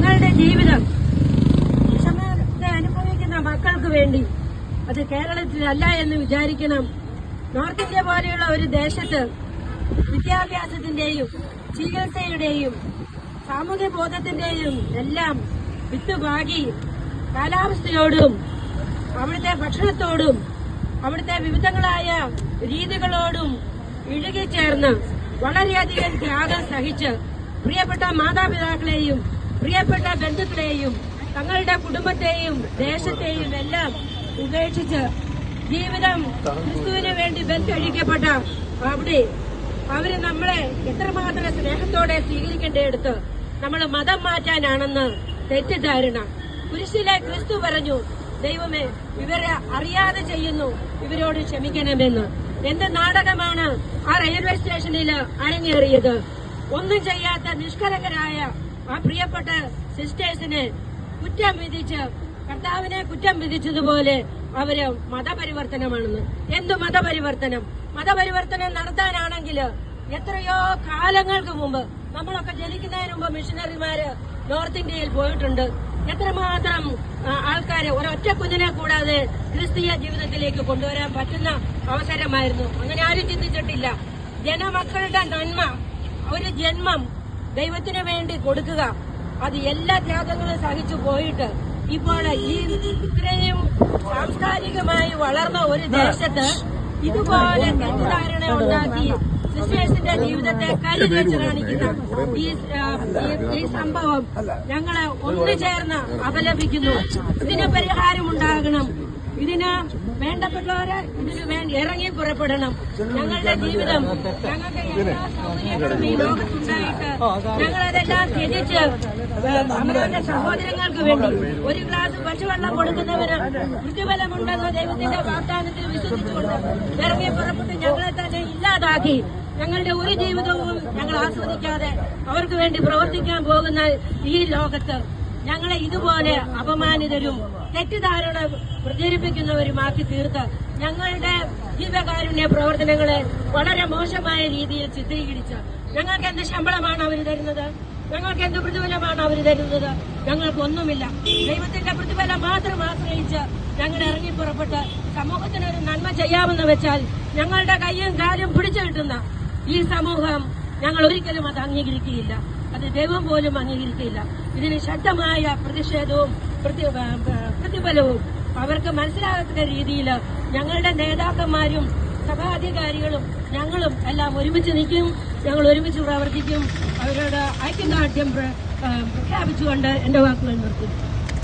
തങ്ങളുടെ ജീവിതം വിഷമത്തെ അനുഭവിക്കുന്ന മക്കൾക്ക് വേണ്ടി അത് കേരളത്തിലല്ല എന്ന് വിചാരിക്കണം. നോർത്ത് ഇന്ത്യ പോലെയുള്ള ഒരു ദേശത്ത് വിദ്യാഭ്യാസത്തിന്റെയും ചികിത്സയുടെയും സാമൂഹ്യ ബോധത്തിന്റെയും എല്ലാം വിത്തുപാകി കാലാവസ്ഥയോടും അവിടുത്തെ ഭക്ഷണത്തോടും അവിടുത്തെ വിവിധങ്ങളായ രീതികളോടും ഇഴുകിച്ചേർന്ന് വളരെയധികം ത്യാഗം സഹിച്ച് പ്രിയപ്പെട്ട മാതാപിതാക്കളെയും പ്രിയപ്പെട്ട ബന്ധുക്കളെയും തങ്ങളുടെ കുടുംബത്തെയും ദേശത്തെയും എല്ലാം ഉപേക്ഷിച്ച് ജീവിതം ക്രിസ്തുവിന് വേണ്ടി ബന്ധഴിക്കപ്പെട്ട അവിടെ അവർ നമ്മളെ എത്രമാത്രം സ്നേഹത്തോടെ സ്വീകരിക്കേണ്ടയെടുത്ത് നമ്മൾ മതം മാറ്റാനാണെന്ന് തെറ്റിദ്ധാരണ. കുരിശിലെ ക്രിസ്തു പറഞ്ഞു ദൈവമേ ഇവരെ അറിയാതെ ചെയ്യുന്നു ഇവരോട് ക്ഷമിക്കണമെന്ന്. എന്ത് നാടകമാണ് ആ റെയിൽവേ സ്റ്റേഷനിൽ അരങ്ങേറിയത്? ഒന്നും ചെയ്യാത്ത നിഷ്കളങ്കരായ ആ പ്രിയപ്പെട്ട സിസ്റ്റേഴ്സിനെ കുറ്റം വിധിച്ച് കർത്താവിനെ കുറ്റം വിധിച്ചതുപോലെ അവർ മതപരിവർത്തനമാണെന്ന്. എന്ത് മതപരിവർത്തനം? മതപരിവർത്തനം നടത്താനാണെങ്കിൽ എത്രയോ കാലങ്ങൾക്ക് മുമ്പ് നമ്മളൊക്കെ ജനിക്കുന്നതിന് മുമ്പ് മിഷനറിമാര് നോർത്ത് ഇന്ത്യയിൽ പോയിട്ടുണ്ട്. എത്രമാത്രം ആൾക്കാര് ഒരൊറ്റ കുഞ്ഞിനെ കൂടാതെ ക്രിസ്തീയ ജീവിതത്തിലേക്ക് കൊണ്ടുവരാൻ പറ്റുന്ന അവസരമായിരുന്നു. അങ്ങനെ ആരും ചിന്തിച്ചിട്ടില്ല. ജനമക്കളുടെ നന്മ ഒരു ജന്മം ദൈവത്തിന് വേണ്ടി കൊടുക്കുക. അത് എല്ലാ ത്യാഗങ്ങളും സഹിച്ചു പോയിട്ട് ഇപ്പോൾ ഈ ഇത്രയും സാംസ്കാരികമായി വളർന്ന ഒരു ദേശത്ത് ഇതുപോലെ തെറ്റിദ്ധാരണ ഉണ്ടാക്കി സിസ്റ്റേഴ്സിന്റെ ജീവിതത്തെ കരിവെച്ച് കാണിക്കുന്ന ഈ സംഭവം ഞങ്ങളെ ഒന്നു ചേർന്ന് അപലപിക്കുന്നു. ഇതിന് പരിഹാരമുണ്ടാകണം ഇതിന് വേണ്ടപ്പെട്ടവരെ ഇതിന് വേണ്ടി ഇറങ്ങി പുറപ്പെടണം. ഞങ്ങളുടെ ജീവിതം. ഞങ്ങളതെല്ലാം ത്യജിച്ച് നമ്മളുടെ സഹോദരങ്ങൾക്ക് വേണ്ടി ഒരു ഗ്ലാസ് പശുവെള്ളം കൊടുക്കുന്നവന് പ്രതിഫലമുണ്ടെന്ന ദൈവത്തിന്റെ വാഗ്ദാനത്തിൽ വിശ്വസിച്ചുകൊണ്ട് ഇറങ്ങി പുറപ്പെട്ട് ഞങ്ങളെ തന്നെ ഇല്ലാതാക്കി ഞങ്ങളുടെ ഒരു ജീവിതവും ഞങ്ങൾ ആസ്വദിക്കാതെ അവർക്ക് വേണ്ടി പ്രവർത്തിക്കാൻ പോകുന്ന ഈ ലോകത്ത് ഞങ്ങളെ ഇതുപോലെ അപമാനിതരും തെറ്റിദ്ധാരണ പ്രചരിപ്പിക്കുന്നവരുമാക്കി തീർത്ത് ഞങ്ങളുടെ ജീവകാരുണ്യ പ്രവർത്തനങ്ങളെ വളരെ മോശമായ രീതിയിൽ ചിത്രീകരിച്ച് ഞങ്ങൾക്ക് എന്ത് ശമ്പളമാണ് അവർ തരുന്നത്? ഞങ്ങൾക്ക് എന്ത് പ്രതിഫലമാണ് അവർ തരുന്നത്? ഞങ്ങൾക്കൊന്നുമില്ല. ദൈവത്തിന്റെ പ്രതിഫലം മാത്രം ആശ്രയിച്ച് ഞങ്ങൾ ഇറങ്ങി പുറപ്പെട്ട് സമൂഹത്തിന് ഒരു നന്മ ചെയ്യാമെന്ന് വെച്ചാൽ ഞങ്ങളുടെ കയ്യും കാലും പിടിച്ചു കിട്ടുന്ന ഈ സമൂഹം ഞങ്ങൾ ഒരിക്കലും അത് അംഗീകരിക്കുകയില്ല. അത് ദൈവം പോലും അംഗീകരിക്കില്ല ഇതിന് ശക്തമായ പ്രതിഷേധവും പ്രതിഫലവും അവർക്ക് മനസ്സിലാകത്തക്ക രീതിയിൽ ഞങ്ങളുടെ നേതാക്കന്മാരും സഭാധികാരികളും ഞങ്ങളും എല്ലാം ഒരുമിച്ച് നിൽക്കും. ഞങ്ങൾ ഒരുമിച്ച് പ്രവർത്തിക്കും. അവരുടെ ഐക്യദാർഢ്യം പ്രഖ്യാപിച്ചുകൊണ്ട് എന്റെ വാക്കുകൾ നിർത്തും